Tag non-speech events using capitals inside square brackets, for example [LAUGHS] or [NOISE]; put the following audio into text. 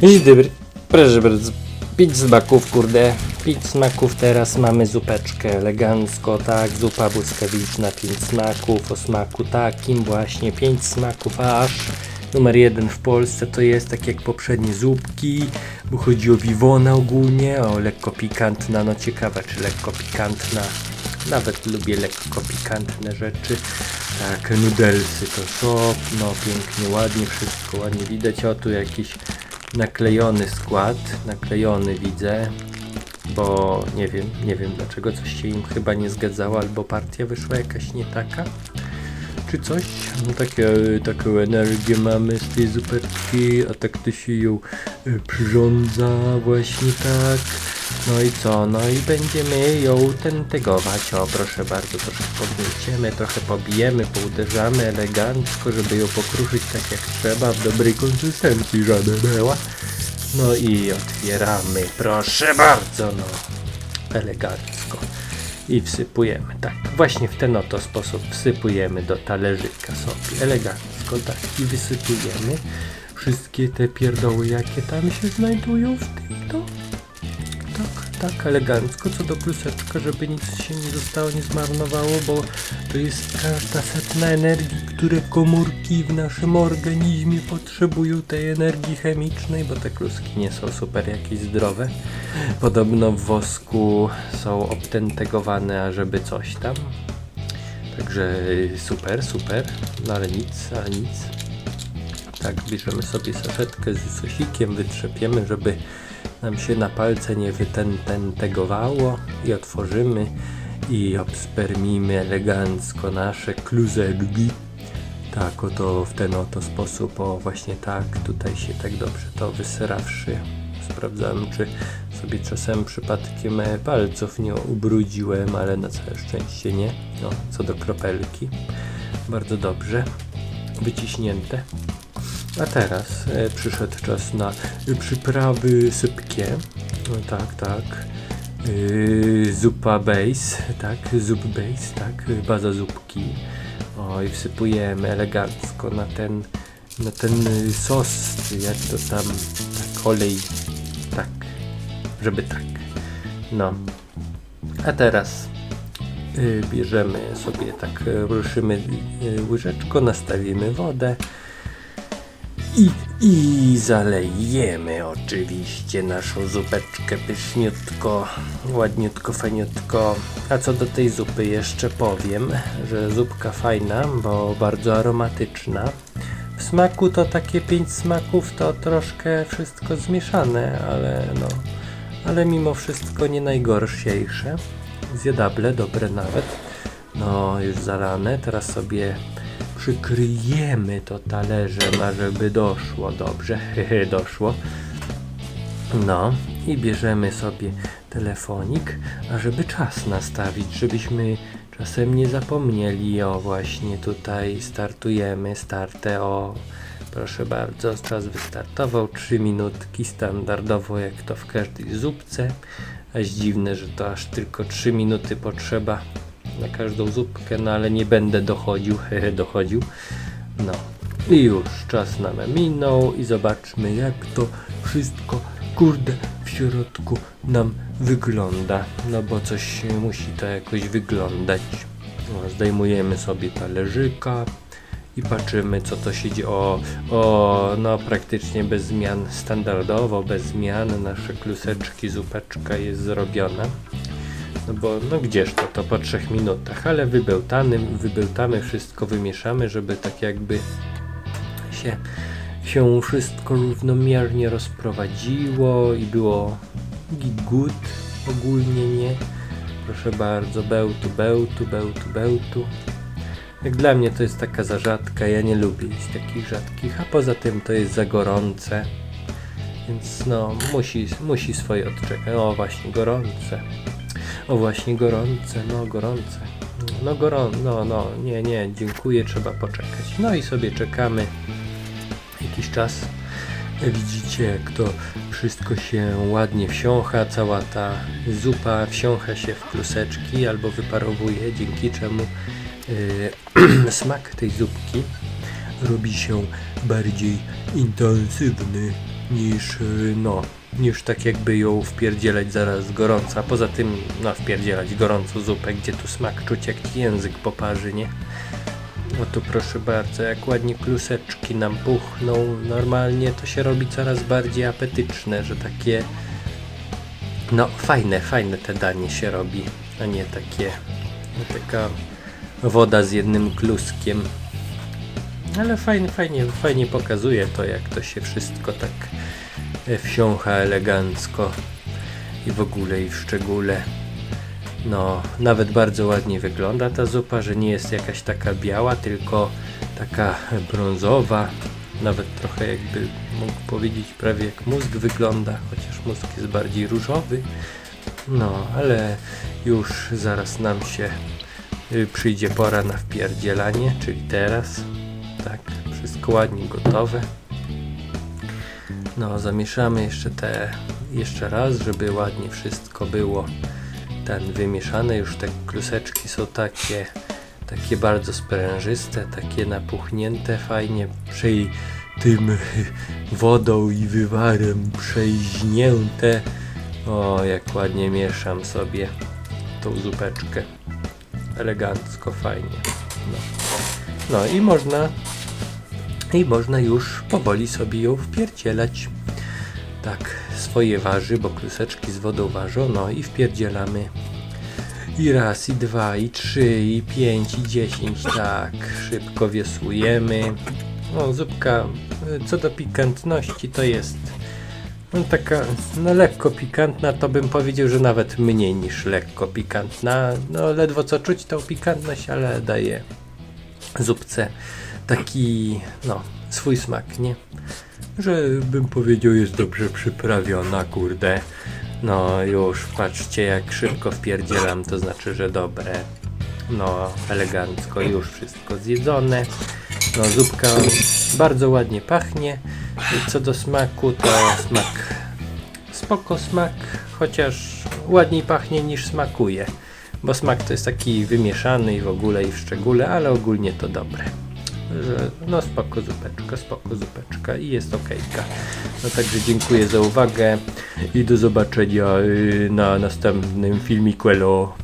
Dzień dobry, proszę bardzo. Pięć smaków, kurde. Pięć smaków, teraz mamy zupeczkę elegancko, tak, zupa błyskawiczna, pięć smaków, o smaku takim właśnie, pięć smaków aż. Numer jeden w Polsce to jest tak jak poprzednie zupki, bo chodzi o wiwona ogólnie, o lekko pikantna, no ciekawa czy lekko pikantna. Nawet lubię lekko pikantne rzeczy. Tak, nudelsy to szop, no pięknie, ładnie, wszystko ładnie widać. O, tu jakiś naklejony skład, naklejony widzę, bo nie wiem, nie wiem dlaczego coś się im chyba nie zgadzało, albo partia wyszła jakaś nie taka, czy coś. No takie, taką energię mamy z tej zupeczki, a tak to się ją y, przyrządza właśnie tak. No i co? No i będziemy ją tentegować. O, proszę bardzo, troszkę podniesiemy, trochę pobijemy, pouderzamy elegancko, żeby ją pokruszyć tak jak trzeba, w dobrej konsystencji, żeby była. No i otwieramy, proszę bardzo, no. Elegancko. I wsypujemy, tak. Właśnie w ten oto sposób wsypujemy do talerzyka sobie. Elegancko, tak. I wysypujemy wszystkie te pierdoły, jakie tam się znajdują w tym to. Tak, elegancko, co do kluseczka, żeby nic się nie zostało, nie zmarnowało, bo to jest każda setna energii, które komórki w naszym organizmie potrzebują tej energii chemicznej, bo te kluski nie są super jakieś zdrowe. Podobno w wosku są obtentegowane, ażeby coś tam. Także super, super, no ale nic, ale nic. Tak, bierzemy sobie saszetkę z sosikiem, wytrzepiemy, żeby nam się na palce nie wytentegowało i otworzymy i obspermimy elegancko nasze kluzeczki. Tak, oto w ten oto sposób, o właśnie tak, tutaj się tak dobrze to wyserawszy. Sprawdzałem, czy sobie czasem przypadkiem palców nie ubrudziłem, ale na całe szczęście nie. No, co do kropelki, bardzo dobrze wyciśnięte. A teraz e, przyszedł czas na przyprawy sypkie. No tak, tak. E, zupa base, tak, zup base, tak, baza zupki. O i wsypujemy elegancko na ten, na ten sos, jak to tam, tak, olej, tak, żeby tak. No. A teraz y, bierzemy sobie tak, ruszymy y, łyżeczko, nastawimy wodę. I, I zalejemy oczywiście naszą zupeczkę pyszniutko, ładniutko, fajniutko. A co do tej zupy jeszcze powiem, że zupka fajna, bo bardzo aromatyczna. W smaku to takie pięć smaków to troszkę wszystko zmieszane, ale no, ale mimo wszystko nie najgorsiejsze. Zjadable, dobre nawet. No, już zalane. Teraz sobie przykryjemy to talerzem, ażeby doszło dobrze. [LAUGHS] Doszło. No i bierzemy sobie telefonik, ażeby czas nastawić, żebyśmy czasem nie zapomnieli. O właśnie tutaj startujemy, startę o proszę bardzo, czas wystartował, 3 minutki standardowo jak to w każdej zupce. Aż dziwne, że to aż tylko 3 minuty potrzeba na każdą zupkę, no ale nie będę dochodził, [LAUGHS] hehe, dochodził. No i już czas nam minął i zobaczmy jak to wszystko kurde w środku nam wygląda. No bo coś musi to jakoś wyglądać. No, zdejmujemy sobie talerzyka i patrzymy co to się dzieje. O, o, no praktycznie bez zmian, standardowo bez zmian nasze kluseczki, zupeczka jest zrobiona. No bo, no gdzież to, to po trzech minutach, ale wybełtanym, wybełtamy wszystko, wymieszamy, żeby tak jakby się, się wszystko równomiernie rozprowadziło i było good ogólnie, nie? Proszę bardzo, bełtu, bełtu, bełtu, bełtu. Jak dla mnie to jest taka za rzadka, ja nie lubię jeść takich rzadkich, a poza tym to jest za gorące. Więc no, musi, musi swoje odczekać. O, właśnie gorące. O, właśnie gorące, no gorące. No gorące, no, no, nie, nie, dziękuję, trzeba poczekać. No i sobie czekamy jakiś czas. Widzicie, jak to wszystko się ładnie wsiącha, cała ta zupa wsiącha się w kluseczki albo wyparowuje, dzięki czemu yy, [CLEARS THROAT] smak tej zupki robi się bardziej intensywny. niż, no, niż tak jakby ją wpierdzielać zaraz gorąco, a poza tym, no, wpierdzielać gorącą zupę, gdzie tu smak czuć, jak język poparzy, nie? No tu proszę bardzo, jak ładnie kluseczki nam puchną normalnie, to się robi coraz bardziej apetyczne, że takie no fajne, fajne te danie się robi, a nie takie no, taka woda z jednym kluskiem. Ale fajnie, fajnie, fajnie pokazuje to, jak to się wszystko tak wsiącha elegancko i w ogóle i w szczególe. No, nawet bardzo ładnie wygląda ta zupa, że nie jest jakaś taka biała, tylko taka brązowa. Nawet trochę jakby mógł powiedzieć prawie jak mózg wygląda, chociaż mózg jest bardziej różowy. No, ale już zaraz nam się y, przyjdzie pora na wpierdzielanie, czyli teraz. Tak, wszystko ładnie gotowe. No, zamieszamy jeszcze te jeszcze raz, żeby ładnie wszystko było ten wymieszane. Już te kluseczki są takie takie bardzo sprężyste, takie napuchnięte, fajnie przej tym [LAUGHS] wodą i wywarem przeiźnięte. O, jak ładnie mieszam sobie tą zupeczkę. Elegancko, fajnie. No, no i można i można już powoli sobie ją wpierdzielać. Tak, swoje waży, bo kluseczki z wodą ważą, no i wpierdzielamy i raz, i dwa, i trzy, i pięć, i dziesięć, tak, szybko wiosłujemy. No, zupka, co do pikantności, to jest no, taka, no lekko pikantna, to bym powiedział, że nawet mniej niż lekko pikantna. No, ledwo co czuć tą pikantność, ale daje zupce taki, no, swój smak, nie? Że bym powiedział, jest dobrze przyprawiona, kurde. No już, patrzcie jak szybko wpierdzielam, to znaczy, że dobre. No, elegancko, już wszystko zjedzone. No, zupka bardzo ładnie pachnie. I co do smaku, to smak spoko smak, chociaż ładniej pachnie niż smakuje. Bo smak to jest taki wymieszany i w ogóle i w szczególe, ale ogólnie to dobre. Że no spoko zupeczka, spoko zupeczka i jest okejka. No także dziękuję za uwagę i do zobaczenia y, na następnym filmiku. Elo.